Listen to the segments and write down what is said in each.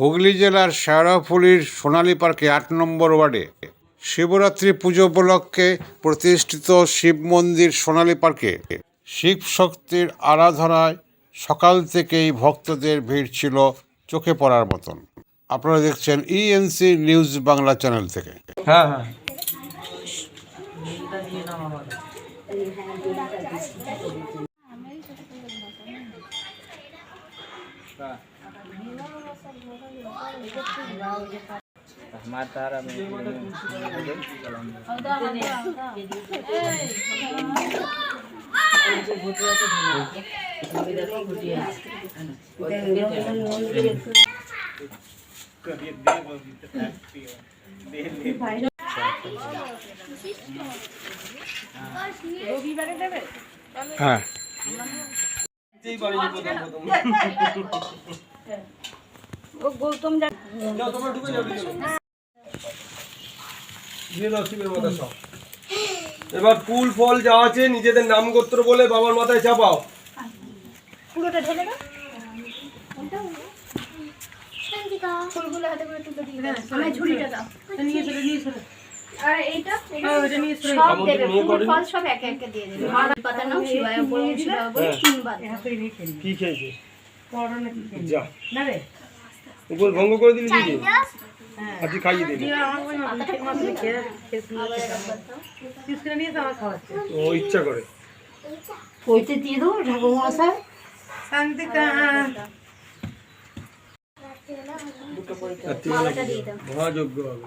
হুগলি জেলার শেওড়াফুলির সোনালী পার্কে আট নম্বর ওয়ার্ডে শিবরাত্রি পুজো উপলক্ষে প্রতিষ্ঠিত শিব মন্দির সোনালী পার্কে শিব শক্তির আরাধনায় সকাল থেকেই ভক্তদের ভিড় ছিল চোখে পড়ার মতন। আপনারা দেখছেন ইএনসি নিউজ বাংলা চ্যানেল থেকে। হ্যাঁ হ্যাঁ। মাতার আমি হ্যাঁ। যেই পারিনি সব। এবার ফুল ফল যা আছে নিজেদের নাম গোত্র বলে বাবার মাথায় চাপাও। পুরোটা ঢেলে দাও। ফুলগুলো হাতে করে তুলে দিয়ে দাও। আমার ঝুড়িটা দাও। আর এইটা সব দেবে ফুল ফল সব একে একে দিয়ে দেবে। পাতা নাও শিবায় বলে শিবায় বলে তিনবার কি খেয়েছে? উপর ভঙ্গ করে দিলি দিদি আজকে খাইয়ে দিলি। ও ইচ্ছা করে। ওইতে দিয়ে দেবো ঠাকুর মশাই। হবে।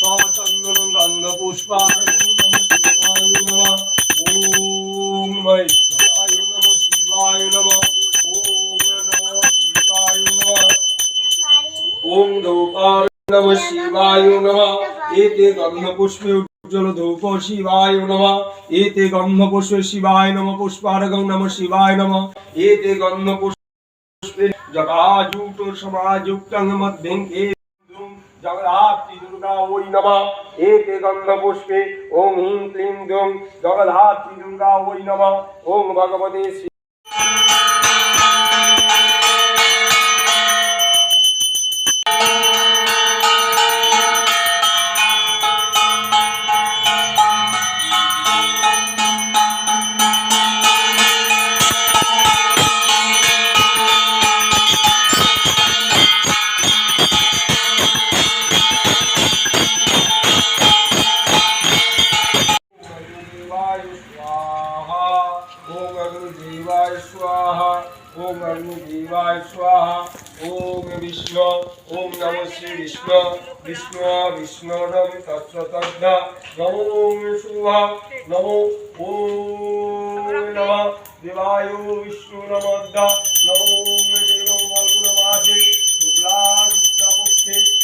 সচন্দন গন্ধপুষ্পার্ঘং নম শিবায় নমঃ ওম নমঃ শিবায় নমঃ শিবায় নমঃ ওম নমঃ শিবায় নমঃ ওম ধূপার নম শিবায় নমঃ এতে গন্ধপুষ্পে উজ্জ্বল ধূপ শিবায় নমঃ এতে গন্ধপুষ্পে শিবায় নমঃ পুষ্পার্ঘং নম শিবায় নমঃ এতে গন্ধপুষ্পে জগাযুক্ত সমাযুক্তং মধ্যং এ জগদ্ধাত্রী দুর্গা ওই নমঃ এতে গন্ধপুষ্পে ওম হিং ক্লিং দুং জগদ্ধাত্রী দুর্গা ওই নমঃ ওম ভগবতে শ্রী अग्निदेवाय स्वाहा ओम अग्निदेवाय स्वाहा ओम विष्णु ओम नमः श्री विष्णु विष्णु विष्णुरं तत्सतज्ञ नमो ओम शुभा नमो ओम नमः देवाय विष्णु नमः नमो ओम देवं वर्गुणवासे शुक्ला कृष्णपक्षे